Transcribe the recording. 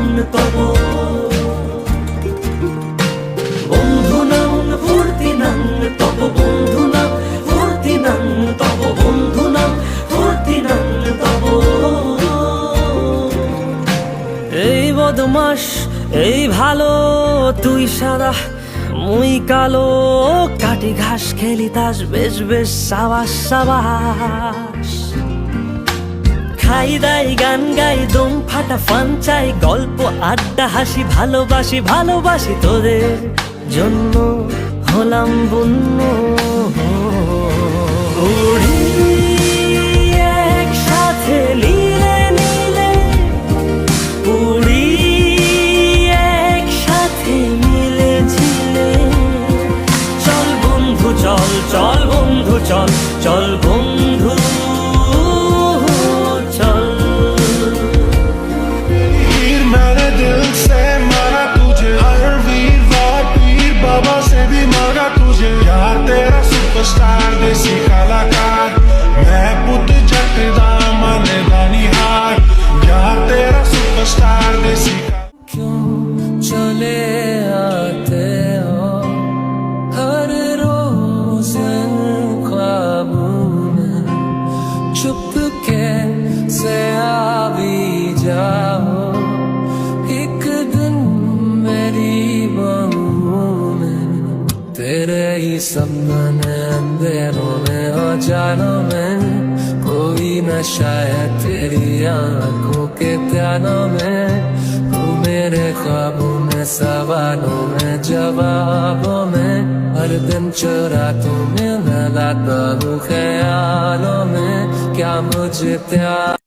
নাম তব। বন্ধু নাম তব, বন্ধু নাম তব, বন্ধু নাম তব। এই বদমাস, এই ভালো, তুই সাদা, মুই কালো, কাটি ঘাস খেলি তাস বেশ বেশ সাবাস সাবাস। খাই দাই, গান গাই, দম ফাটা, ফান চাই, গল্প, আড্ডা, হাসি, ভালোবাসি ভালোবাসি তোদের জন্য হলাম বন্য si jala acá, me puto सपने अंधेरों में में कोई नशा है तेरी आँखों के प्यानों में तू मेरे ख्वाबों में सवालों में जवाबों में हर दिन चुरा तू मिलना लाता हूँ ख्यालों में क्या मुझे प्यार